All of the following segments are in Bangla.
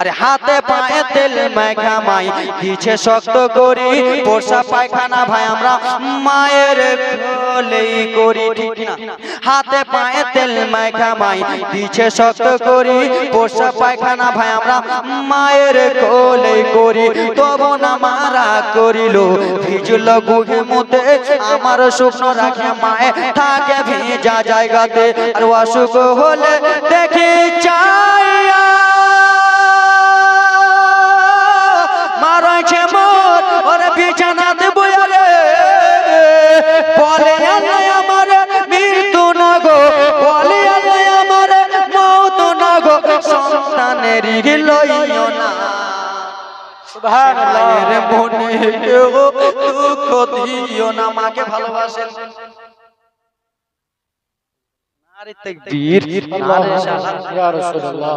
আরে হাতে পায়ে তেল মাখা মাই দিছে শক্ত করি পোষা পায়খানা ভাই, আমরা মায়ের কোলেই করি, ঠিক না হাতে পায়ে তেল মাখা মাই দিছে শক্ত করি পোষা পায়খানা ভাই, আমরা মায়ের কোলেই করি। তবু না মারা করিল, ভিজল গুহে মতে, আমার শুকনো রাখে মায়ে, থাকে ভিজা জায়গাতে। আর অসুখ হলে দেখি চাইয়া বলে আল্লাহ আমার মৃত্যু না গো বলে আল্লাহ আমার মৌত না গো সন্তানের লইও না। মায়ের মনে দুঃখ দিও না মাকে ভালোবাসেন। তাকবীর ইয়া রাসূলুল্লাহ।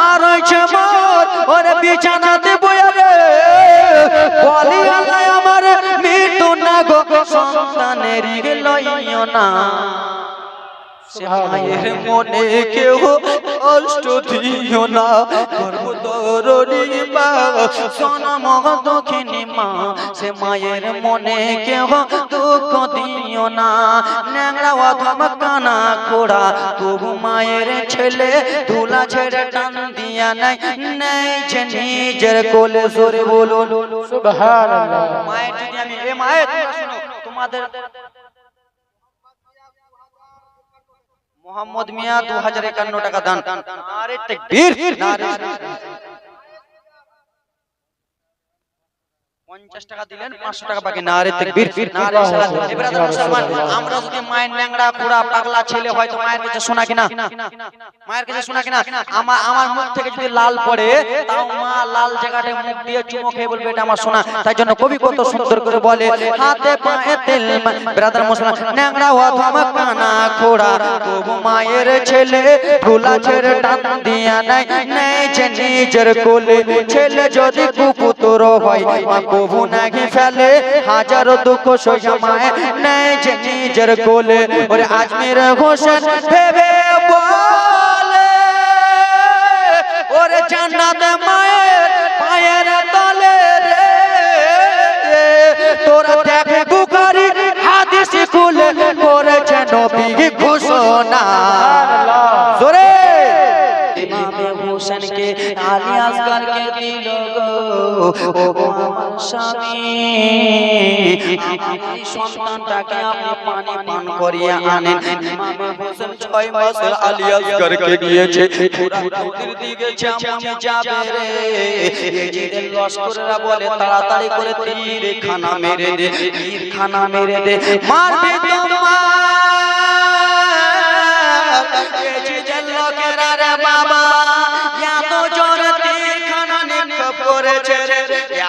চায়া মারছে মোর ওরে বিছানাতে বইয়া রে। বলি আল্লাহ, আমার মৃত্যু না গো সন্তানের লইও না। সে মায়ের মনে কেউ কষ্ট দিও না। গর্ভতরণী মা সোনাম দক্ষিণী মা সে মায়ের মনে কেউ দুঃখ দিও না। ন্যাংরা অথবা কানা খোড়া তবু মায়ের ছেলে তুলা ছেড়ে টান দিয়া নাই। নেই যে নিজের কোলে সরে বলুন। সুবহানাল্লাহ। মায়ের যদি আমি এ মায়ের তোমাদের মোহাম্মদ মিয়া দু হাজার একান্ন টাকা দান আরে তাকবীর নারে পঞ্চাশ টাকা দিলেন পাঁচশো টাকা বাকি সালাত। এ ব্রাদার মুসলমান, আমরা যদি মায়ের কুড়া পাগলা ছেলে হয়তো মায়ের কাছে শোনা কিনা? মায়ের কাছে শোনা কিনা? আমার আমার মুখ থেকে যদি লাল পড়ে তাও মা লাল জায়গাটায় মুখ দিয়ে চুমো খেয়ে বলবে এটা আমার শোনা। তাই জন্য কবি কত সুন্দর করে বলে হাতে পায়ে তেল ব্রাদার মুসলমান অথবা কানা খোড়া তবু মায়ের ছেলে ফুলা ছেড়ে টান দিয়া নাই নেই যে নিজের কোলে। ছেলে যদি কুপুতর হয় মা কবু নাকি ফেলে, হাজারো দুঃখ সইয়া মায়ের নেই যে নিজের কোলে। ওরে আজমির হোসেন ভেবে বলে, ওরে জান্নাত মায়ের পায়ের তলে রে। তোরা দেখে বুখারি হাদিস খুলে করেছে নবী ঘোষণা। ও আমার স্বামী সন্তানটাকে আপনি পানি পান করিয়ে আনেন। ইমামে হোসেন ছয় মাসের আলী আসগরকে দিয়েছে পুরা দিকে যেমন যাবে রে। এজিদের লস্করেরা বলে তাড়াতাড়ি করে তীর খানা মেরে দে তীর খানা মেরে দে। মারবে তোমার। এজিদের লোকেরা রে বাবা এত জোর তীর খানা নিক্ষেপ করেছে রে।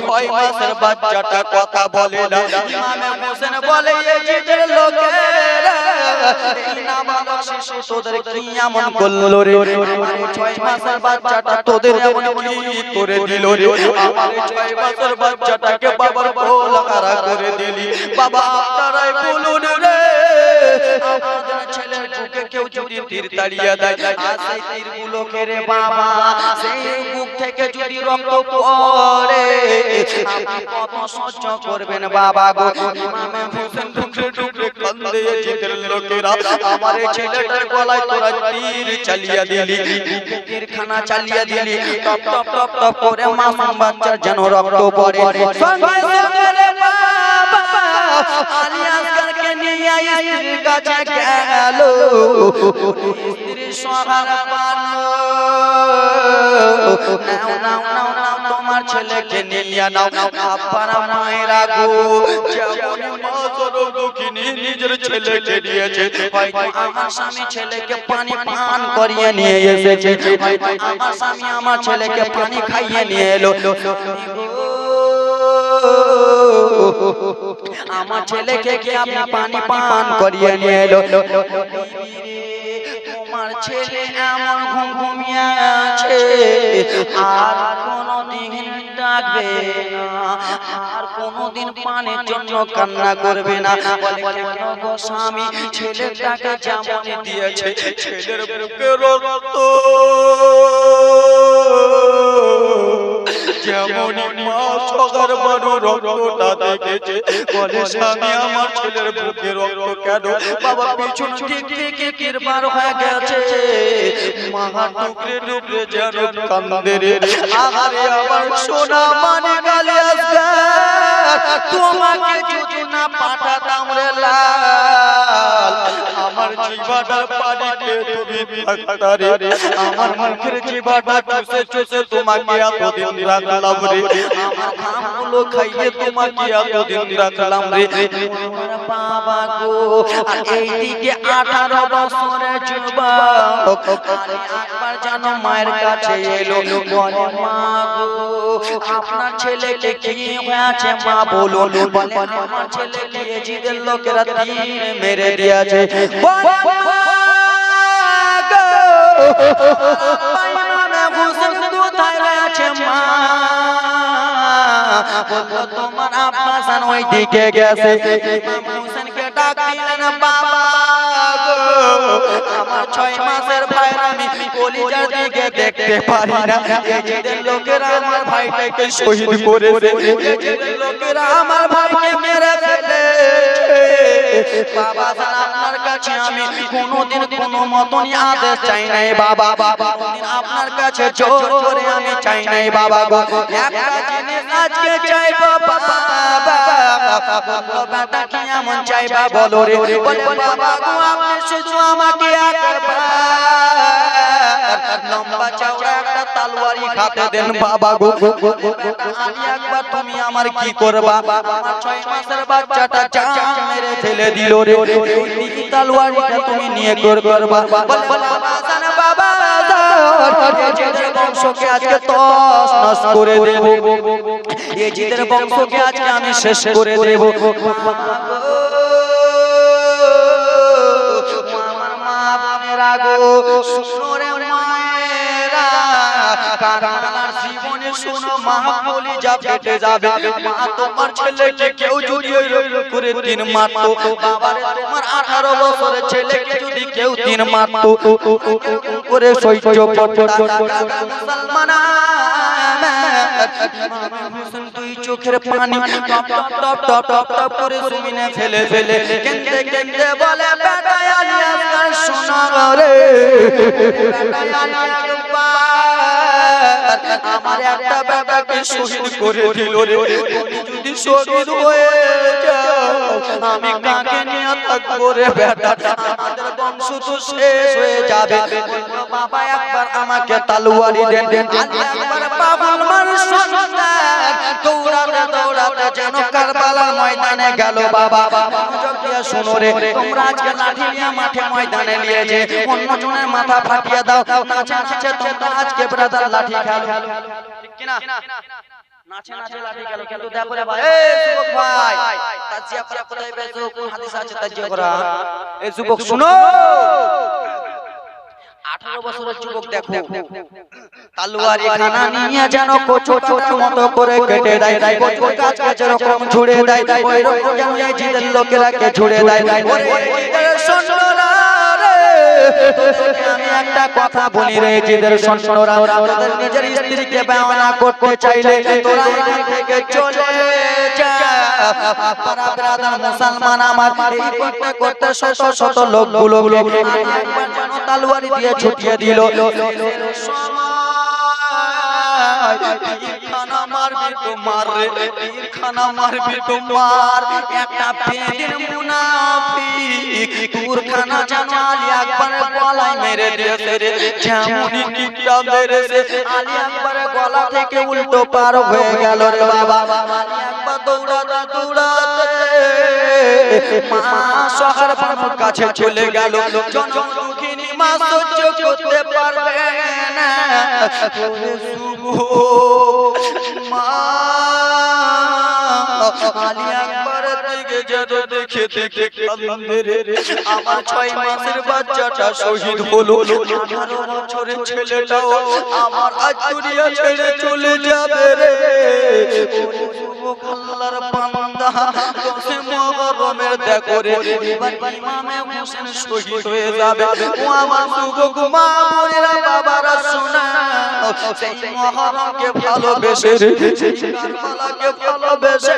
ছয় মাসের বাচ্চাটা কথা বলে না। ইমামে হোসেন বলে এই যে লোকেরা এই নাবালক শিশু তোদের কি এমন করল রে? ছয় মাসের বাচ্চাটা তোদের কি করে দিল রে? আমার ছয় মাসের বাচ্চাটাকে বাবার ভোল করে দিলি। বাবা, আপনারাই বলুন রে তীর তাড়িয়ে দেয় বাবা। সেই থেকে যদি রক্ত পড়ে, আপনি কত করবেন বাবা গো। তোরা তীর চালিয়ে দিলি তীর খানা চালিয়ে টপ বাচ্চার যেন রক্ত পড়ে। সঙ্গে সঙ্গে বাবা আলী আসগরকে নিয়ে স্ত্রীর কাছে গেল। স্ত্রী সহার নাও। নাও নাও নাও তোমার ছেলেকে আমার স্বামী আমার ছেলেকে পানি খাইয়ে নিয়ে এলো। আমার ছেলেকে কি আপনি পানি পান করিয়ে নিয়ে এলো? তোমার ছেলে এমন ঘুম ঘুমিয়ে আছে। আর কোনদিন ডাকবে না। আর কোনদিন পানির জন্য কান্না করবে না। বলে কেন গো স্বামী? ছেলেটাকে যেমন দিয়েছে ছেলের বুকে রক্ত। যেমন মা সকার বড় রক্তটা দেখেছে, বলে, স্বামী, আমার ছেলের বুকে রক্ত কেন? বাবা, পিছন ঠিক কিরবার হয়ে গেছে। মা টুকরে টুকরে যেন কান্দে রে আহারে, আমার সোনা মানে গালি আসবে তোমাকে যদি না পাঠাতাম রে লাল, আমার জিবাটার পানিতে তুমি থাকতারে আমার মুখের জিবাটা চুষে চুষে তোমাকে এতদিন রাখলাম রে। আমার ঘামগুলো খাইয়ে তোমাকে এতদিন রাখলাম রে। আমার বাবা গো এইদিকে আঠারো বছরের যুবক একবার যেন মায়ের কাছে এলো। বলে, মা গো, আপনার ছেলেকে কি হয়েছে, মা? বলুন বলে আমার ছেলেকে এজিদের লোকেরা তীর মেরে দিয়েছে তোমার আব্বাসান ওই দিকে গেছে হোসেনকে ডাক দিলেন বাবা আমার ছয় মাসের ভাইরা আমি কলিজার দিকে দেখতে পারি না। এজিদের লোকেরা আমার ভাইটাকে শহীদ করেছে। এজিদের লোকেরা আমার ভাইকে মেরে ফেলে বাবা আপনার কাছে আমি কোনোদিন কোনো মতনই আদেশ চাই নাই বাবা। কোনোদিন আপনার কাছে জোর করে আমি চাই নাই বাবা গো। একটা জিনিস আজকে চাইব বাবা। বেটা কি এমন চাইবা বলো রে? বলে বাবা গো আপনি শুধু আমাকে একবার লম্বা চওড়া একটা তালওয়ারি খাতে দেন বাবা গো। একবার তুমি আমার কি করবা? ছয় মাসের বাচ্চাটা জান মেরে ফেলে দিল রে। এই তালওয়ারিটা তুমি নিয়ে কর করবা। বংশকে আজকে আমি শেষ করে দেব। মা বোনেরা গো শুনো মা বলি যা ফেটে যাবে। মা, তোমার ছেলেকে কেউ যদি ওই করে তিন মারতো, বাবারে, তোমার আঠারো বছরের ছেলেকে যদি কেউ তিন মারতো। করে সহ্য করতো মুসলমান তুই চোখের পানি আমার একটা বাবাকে শহীদ করে দিল রে যদি শহীদ হয়ে যাও আমি কাকে নিয়ে থাকব রে বেটা আমাদের বংশ তো শেষ হয়ে যাবে বাবা একবার আমাকে তালুয়ারি দেন একবার বাবা আমার সন্তান দৌড়াতে যেন কারবালার ময়দানে গেল বাবা। দিয়ে শোনো রে, তোমরা আজকে লাঠি নিয়ে মাঠে ময়দানে নিয়ে যে অন্য জনের মাথা ফাটিয়ে দাও। নাচে নাচে তোমরা আজকে ব্রাদার লাঠি খেলো। ঠিক কিনা? এই যুবক, শুনো! আঠারো বছরের যুবক দেখো তালুয়ারি খানা নিয়ে যেন কচু ছোট মতো করে কেটে দেয় কচু গাছকে যেরকম ছুড়ে দেয় ওই রকম যেন এই জিদের লোকেরাকে ছুড়ে দেয় ওরে সন্ন্যরা আমি একটা কথা বলি রে যেদের সন্তানরা তোদের নিজের স্ত্রীকে বেওয়ানা করতে চাইলে তোরা এখান থেকে চলে পাড়া ব্রাদার মুসলমান আমার। এই করতে করতে শত শত লোকগুলো তালুয়ারি দিয়ে ছুটিয়ে দিল। মারবি তোমার রে খানা মারবি তোমার। একটা পেটের মুনাফিক। তোর খানা জানো আলী আকবর গলায় মেরে দিয়েছে রে। যেমনই টিপটা মেরেছে। আলী আকবরের গলা থেকে উল্টো পার হয়ে গেল রে বাবা। আলী আকবর দৌড়াতে দৌড়াতে মা শহর বাবুর কাছে চলে গেল। দুঃখিনী মা সহ্য করতে পারবে। আমার ছয় মাসের বাচ্চাটা যাবে রে। আল্লাহর বান্দা দশে দেখো রে আমার সেই মহরমকে ভালোবেসে সেই কারবালাকে ভালোবেসে